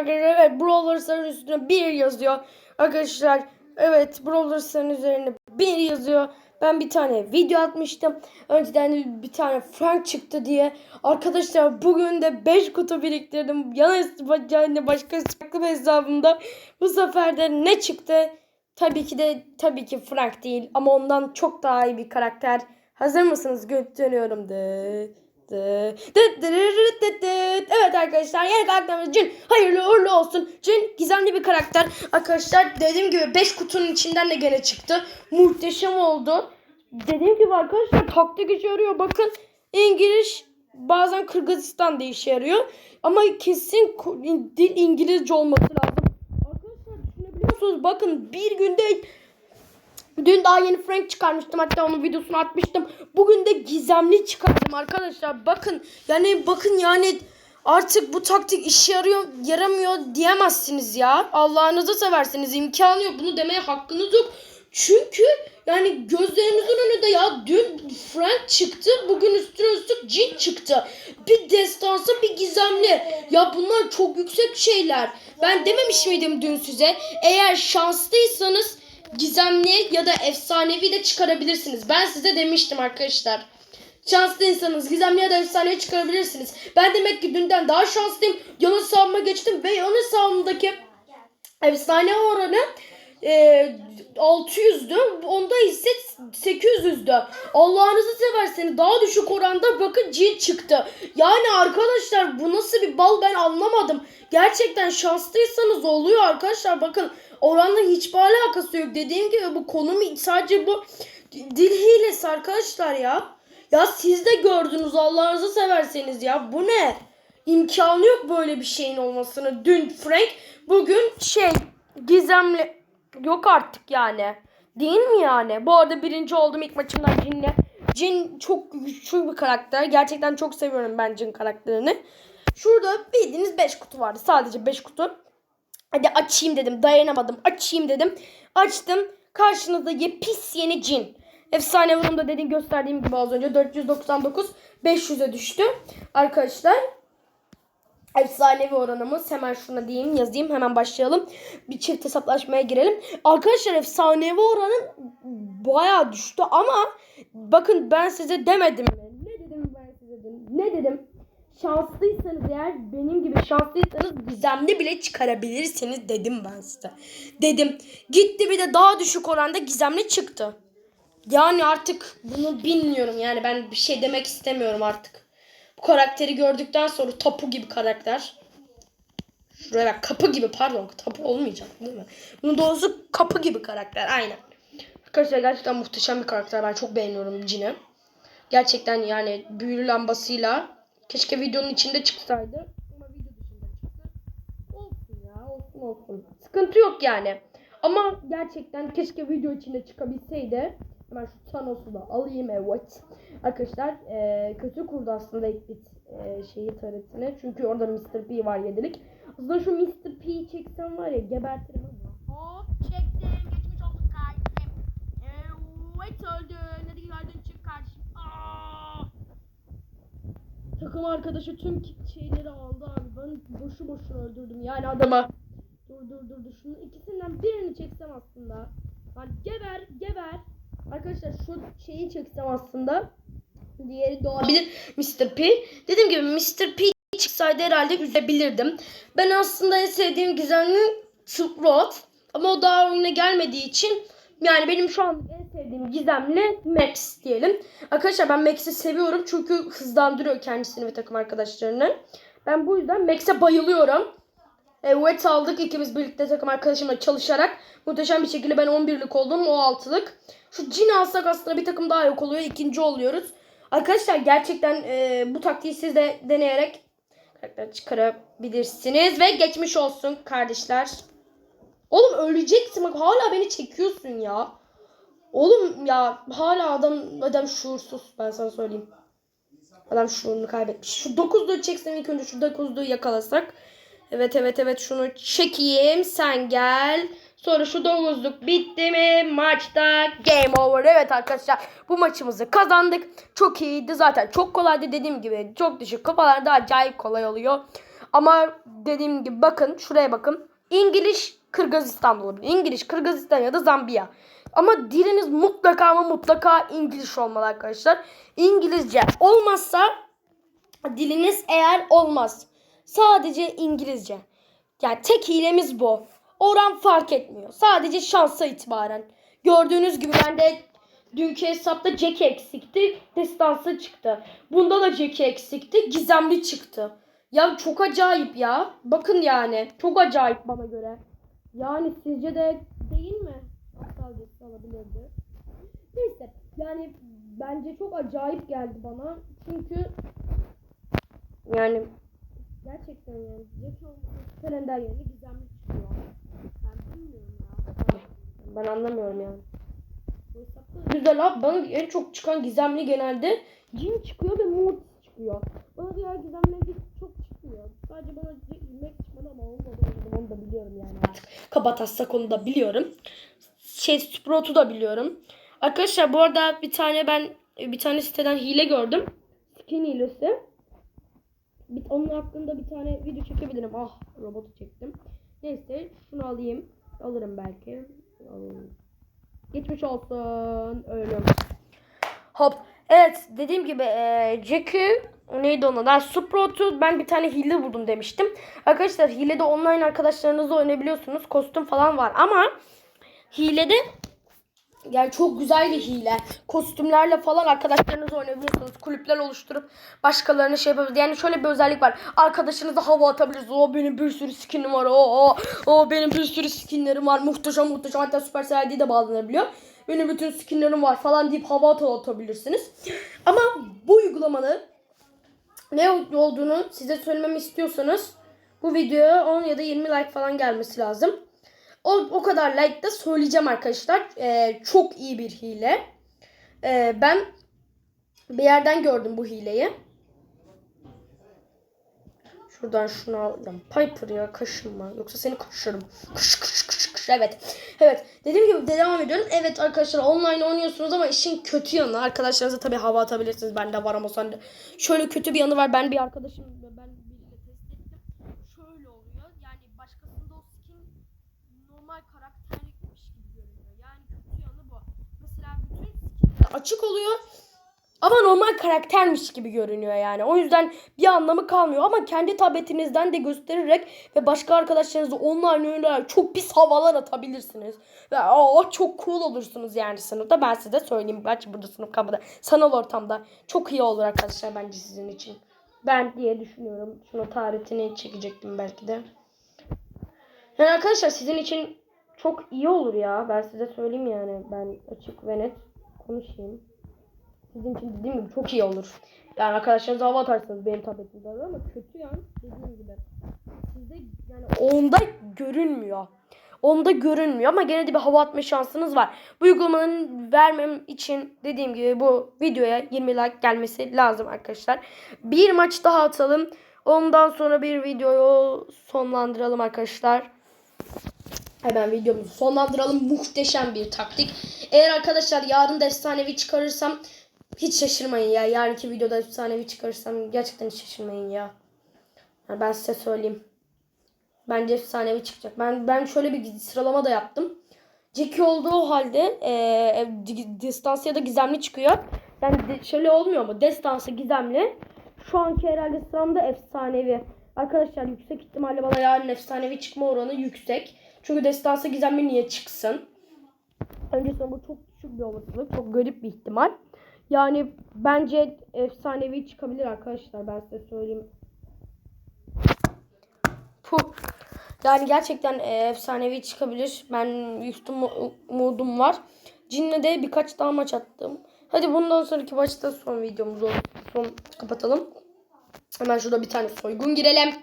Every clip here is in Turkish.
arkadaşlar. Evet Brawl Stars'ın üstüne 1 yazıyor. Arkadaşlar evet Brawl Stars'ın üzerine 1 yazıyor. Ben bir tane video atmıştım. Önceden bir tane Frank çıktı diye. Arkadaşlar bugün de 5 kutu biriktirdim. Yana yani başka bir hesabımda. Bu sefer de ne çıktı? Tabii ki de tabii ki Frank değil ama ondan çok daha iyi bir karakter. Hazır mısınız? Götürüyorum. Dı, dı, Evet arkadaşlar yeni karakterimiz Cin. Hayırlı uğurlu olsun. Cin gizemli bir karakter. Arkadaşlar dediğim gibi 5 kutunun içinden de gene çıktı. Muhteşem oldu. Dediğim gibi arkadaşlar taktik işe yarıyor. Bakın İngiliz bazen Kırgızistan da işe yarıyor. Ama kesin dil İngilizce olması lazım. Arkadaşlar düşünebiliyorsunuz bakın bir günde Dün daha yeni Frank çıkarmıştım hatta onun videosunu atmıştım. Bugün de gizemli çıkardım arkadaşlar. Bakın yani bakın yani artık bu taktik işe yarıyor yaramıyor diyemezsiniz ya. Allah'ınızı seversiniz imkanı yok bunu demeye hakkınız yok. Çünkü yani gözlerinizin önünde ya dün Frank çıktı bugün üstüne üstlük cin çıktı. Bir destansı bir gizemli. Ya bunlar çok yüksek şeyler. Ben dememiş miydim dün size? Eğer şanslıysanız gizemli ya da efsanevi de çıkarabilirsiniz. Ben size demiştim arkadaşlar. Şanslı insanız. Gizemli ya da efsanevi çıkarabilirsiniz. Ben demek ki dünden daha şanslıyım. Yan hesabıma geçtim ve yan hesabımdaki efsane oranı e, 600'dü. Onda ise 800'dü. Allah'ınızı severseniz daha düşük oranda bakın cin çıktı. Yani arkadaşlar bu nasıl bir bal ben anlamadım. Gerçekten şanslıysanız oluyor arkadaşlar. Bakın oranla hiçbir alakası yok. Dediğim gibi bu konum sadece bu dil hilesi arkadaşlar ya. Ya siz de gördünüz Allah'ınızı severseniz ya. Bu ne? İmkanı yok böyle bir şeyin olmasını. Dün Frank bugün şey gizemli yok artık yani. Değil mi yani? Bu arada birinci oldum ilk maçımdan Cin'le. Cin çok güçlü bir karakter. Gerçekten çok seviyorum ben Cin karakterini. Şurada bildiğiniz 5 kutu vardı. Sadece 5 kutu. Hadi açayım dedim. Dayanamadım. Açayım dedim. Açtım. Karşınızda ye pis yeni cin. Efsane vurumda dediğim gösterdiğim gibi az önce 499 500'e düştü. Arkadaşlar efsanevi oranımız hemen şuna diyeyim yazayım hemen başlayalım. Bir çift hesaplaşmaya girelim. Arkadaşlar efsanevi oranın bayağı düştü ama bakın ben size demedim mi? Ne dedim ben size dedim. Ne dedim? Şanslıysanız eğer benim gibi şanslıysanız gizemli bile çıkarabilirsiniz dedim ben size. Dedim. Gitti bir de daha düşük oranda gizemli çıktı. Yani artık bunu bilmiyorum yani ben bir şey demek istemiyorum artık. Bu karakteri gördükten sonra tapu gibi karakter. Şuraya bak kapı gibi pardon tapu olmayacak değil mi? Bunun doğrusu kapı gibi karakter aynen. Arkadaşlar gerçekten muhteşem bir karakter ben çok beğeniyorum Cin'i. Gerçekten yani büyülü lambasıyla keşke videonun içinde çıksaydı. Ama video dışında çıktı. Olsun ya olsun olsun. Sıkıntı yok yani. Ama gerçekten keşke video içinde çıkabilseydi. Hemen şu Thanos'u da alayım evet. Arkadaşlar e, kötü kurdu aslında ilk bit e, şeyi taretini. Çünkü orada Mr. P var yedilik. Aslında şu Mr. P'yi çeksem var ya gebertirim ama. Hop çektim. Geçmiş olsun kardeşim. Evet öldün. Hadi gördün çık kardeşim. Aa! Takım arkadaşı tüm şeyleri aldı abi. Ben boşu boşuna öldürdüm yani adama. Dur dur dur dur. Şunun ikisinden birini çeksem aslında. Lan geber geber. Arkadaşlar şu şeyi çeksem aslında. Diğeri doğabilir. Mr. P. Dediğim gibi Mr. P çıksaydı herhalde üzebilirdim. Ben aslında en sevdiğim gizemli Sprout. Ama o daha oyuna gelmediği için yani benim şu an en sevdiğim gizemli Max diyelim. Arkadaşlar ben Max'i seviyorum çünkü hızlandırıyor kendisini ve takım arkadaşlarını. Ben bu yüzden Max'e bayılıyorum. Evet aldık ikimiz birlikte takım arkadaşımla çalışarak. Muhteşem bir şekilde ben 11'lik oldum o 6'lık. Şu cin alsak aslında bir takım daha yok oluyor. ikinci oluyoruz. Arkadaşlar gerçekten e, bu taktiği siz de deneyerek karakter çıkarabilirsiniz. Ve geçmiş olsun kardeşler. Oğlum öleceksin bak hala beni çekiyorsun ya. Oğlum ya hala adam adam şuursuz ben sana söyleyeyim. Adam şuurunu kaybetmiş. Şu 9'luğu çeksem ilk önce şu 9'luğu yakalasak. Evet evet evet şunu çekeyim sen gel. Sonra şu 9'luk bitti mi maçta game over. Evet arkadaşlar bu maçımızı kazandık. Çok iyiydi zaten çok kolaydı dediğim gibi. Çok düşük kafalarda acayip kolay oluyor. Ama dediğim gibi bakın şuraya bakın. İngiliz Kırgızistan olabilir. İngiliz Kırgızistan ya da Zambiya. Ama diliniz mutlaka ama mutlaka İngiliz olmalı arkadaşlar. İngilizce olmazsa diliniz eğer olmaz. Sadece İngilizce. Yani tek hilemiz bu. Oran fark etmiyor. Sadece şansa itibaren. Gördüğünüz gibi bende dünkü hesapta Jack eksikti. Destansı çıktı. Bunda da Jack eksikti. Gizemli çıktı. Ya çok acayip ya. Bakın yani. Çok acayip bana göre. Yani sizce de değil mi? Birisi olabilirdi. Neyse. Yani bence çok acayip geldi bana. Çünkü yani gerçekten yani Jack olması kalender yerine gizemli çıkıyor. Ben bilmiyorum ya. Ben anlamıyorum yani. Güzel abi bana en çok çıkan gizemli genelde Jin çıkıyor ve Mortis çıkıyor. Bana diğer gizemler çok çıkmıyor. Sadece bana Max çıkmadı ama onu da onu da biliyorum yani artık. Kabatassak onu da biliyorum. Şey Sprout'u da biliyorum. Arkadaşlar bu arada bir tane ben bir tane siteden hile gördüm. Skin hilesi. Bir, onun hakkında bir tane video çekebilirim. Ah robotu çektim. Neyse şunu alayım. Alırım belki. Geçmiş olsun. Ölüm. Hop. Evet dediğim gibi e, Jack'i neydi onun adı? Sprout'u ben bir tane hile buldum demiştim. Arkadaşlar hilede online arkadaşlarınızla oynayabiliyorsunuz. Kostüm falan var ama hilede yani çok güzel bir hile. Kostümlerle falan arkadaşlarınızla oynayabiliyorsunuz. Kulüpler oluşturup başkalarına şey yapabilirsiniz. Yani şöyle bir özellik var. Arkadaşınıza hava atabilirsiniz. O benim bir sürü skinim var. O, o, benim bir sürü skinlerim var. Muhteşem muhteşem. Hatta Supercell ID de bağlanabiliyor. Benim bütün skinlerim var falan deyip hava at- atabilirsiniz. Ama bu uygulamanın ne olduğunu size söylememi istiyorsanız bu videoya 10 ya da 20 like falan gelmesi lazım. O, o kadar like da söyleyeceğim arkadaşlar. Ee, çok iyi bir hile. Ee, ben bir yerden gördüm bu hileyi. Şuradan şunu alacağım. Piper ya kaşınma. Yoksa seni kaşırım. Kış kış kış kış. Evet. Evet. Dediğim gibi de devam ediyorum. Evet arkadaşlar online oynuyorsunuz ama işin kötü yanı. Arkadaşlarınıza tabii hava atabilirsiniz. Bende var ama sende. Şöyle kötü bir yanı var. Ben bir arkadaşım ben biriyle test ettim. Şöyle oluyor. Yani başkasında o skin normal karakterlikmiş gibi görünüyor. Yani kötü yanı bu. Mesela bütün skinler açık oluyor. Ama normal karaktermiş gibi görünüyor yani. O yüzden bir anlamı kalmıyor. Ama kendi tabletinizden de göstererek ve başka arkadaşlarınızla online oynayarak çok pis havalar atabilirsiniz. Ve aa, çok cool olursunuz yani sınıfta. Ben size söyleyeyim. Gerçi burada sınıf kapıda. Sanal ortamda. Çok iyi olur arkadaşlar bence sizin için. Ben diye düşünüyorum. Şunu tarihini çekecektim belki de. Yani arkadaşlar sizin için çok iyi olur ya. Ben size söyleyeyim yani. Ben açık ve net konuşayım. Sizin için dediğim gibi çok iyi olur. Yani arkadaşlarınıza hava atarsınız benim tabletimde ama kötü yan dediğim gibi. Sizde yani onda görünmüyor. Onda görünmüyor ama gene de bir hava atma şansınız var. Bu uygulamanın vermem için dediğim gibi bu videoya 20 like gelmesi lazım arkadaşlar. Bir maç daha atalım. Ondan sonra bir videoyu sonlandıralım arkadaşlar. Hemen videomuzu sonlandıralım. Muhteşem bir taktik. Eğer arkadaşlar yarın da efsanevi çıkarırsam hiç şaşırmayın ya. Yarınki videoda efsanevi çıkarırsam gerçekten hiç şaşırmayın ya. Yani ben size söyleyeyim. Bence efsanevi çıkacak. Ben ben şöyle bir sıralama da yaptım. Jackie olduğu halde e, ya da gizemli çıkıyor. Yani şöyle olmuyor mu? Destansı gizemli. Şu anki herhalde sıramda efsanevi. Arkadaşlar yüksek ihtimalle bana yarın efsanevi çıkma oranı yüksek. Çünkü destansı gizemli niye çıksın? Öncesinde bu çok düşük bir olasılık. Çok garip bir ihtimal. Yani bence efsanevi çıkabilir arkadaşlar. Ben size söyleyeyim. Puh. Yani gerçekten e, efsanevi çıkabilir. Ben yüklü umudum var. Cin'le de birkaç daha maç attım. Hadi bundan sonraki maçta son videomuzu son kapatalım. Hemen şurada bir tane soygun girelim.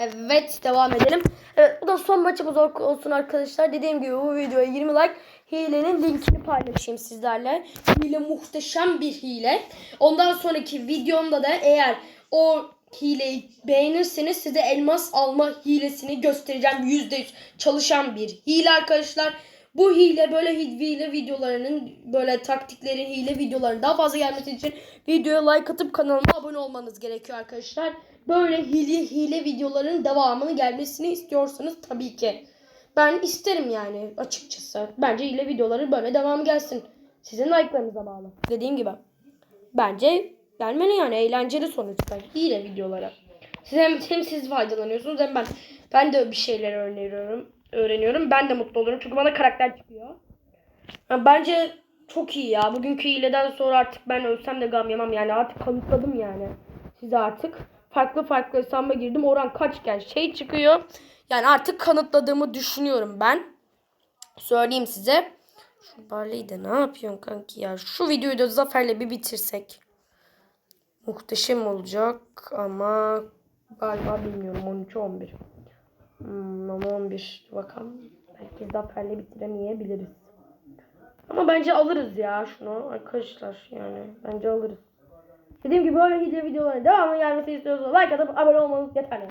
Evet devam edelim. Evet bu da son maçımız olsun arkadaşlar. Dediğim gibi bu videoya 20 like hilenin linkini paylaşayım sizlerle. Hile muhteşem bir hile. Ondan sonraki videomda da eğer o hileyi beğenirseniz size elmas alma hilesini göstereceğim. %100 çalışan bir hile arkadaşlar. Bu hile böyle hi- hile videolarının böyle taktiklerin hile videoların daha fazla gelmesi için videoya like atıp kanalıma abone olmanız gerekiyor arkadaşlar. Böyle hile hile videoların devamını gelmesini istiyorsanız tabii ki. Ben isterim yani açıkçası. Bence hile videoları böyle devam gelsin. Sizin like'larınıza bağlı. Dediğim gibi. Bence gelmeli yani eğlenceli sonuçta. Hile videolara. Siz hem, hem siz faydalanıyorsunuz hem ben. Ben de bir şeyler öğreniyorum. Öğreniyorum. Ben de mutlu olurum. Çünkü bana karakter çıkıyor. Ha, bence çok iyi ya. Bugünkü hileden sonra artık ben ölsem de gam yemem. Yani artık kanıtladım yani. Size artık farklı farklı hesaba girdim. Oran kaçken şey çıkıyor. Yani artık kanıtladığımı düşünüyorum ben. Söyleyeyim size. Şu Barley'i de ne yapıyorsun kanki ya? Şu videoyu da Zafer'le bir bitirsek. Muhteşem olacak ama galiba bilmiyorum 13-11. Hmm, ama 11 bakalım. Belki Zafer'le bitiremeyebiliriz. Ama bence alırız ya şunu arkadaşlar yani bence alırız. Dediğim gibi böyle hile videoların devamı gelmesi istiyorsanız like atıp abone olmanız yeterli.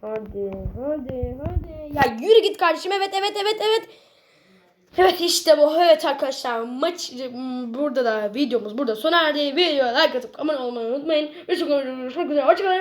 Hadi hadi hadi. Ya yürü git kardeşim evet evet evet evet. Evet işte bu. Evet arkadaşlar maç m, burada da videomuz burada sona erdi. Videoya like atıp abone olmayı unutmayın. Görüşmek üzere. Hoşçakalın.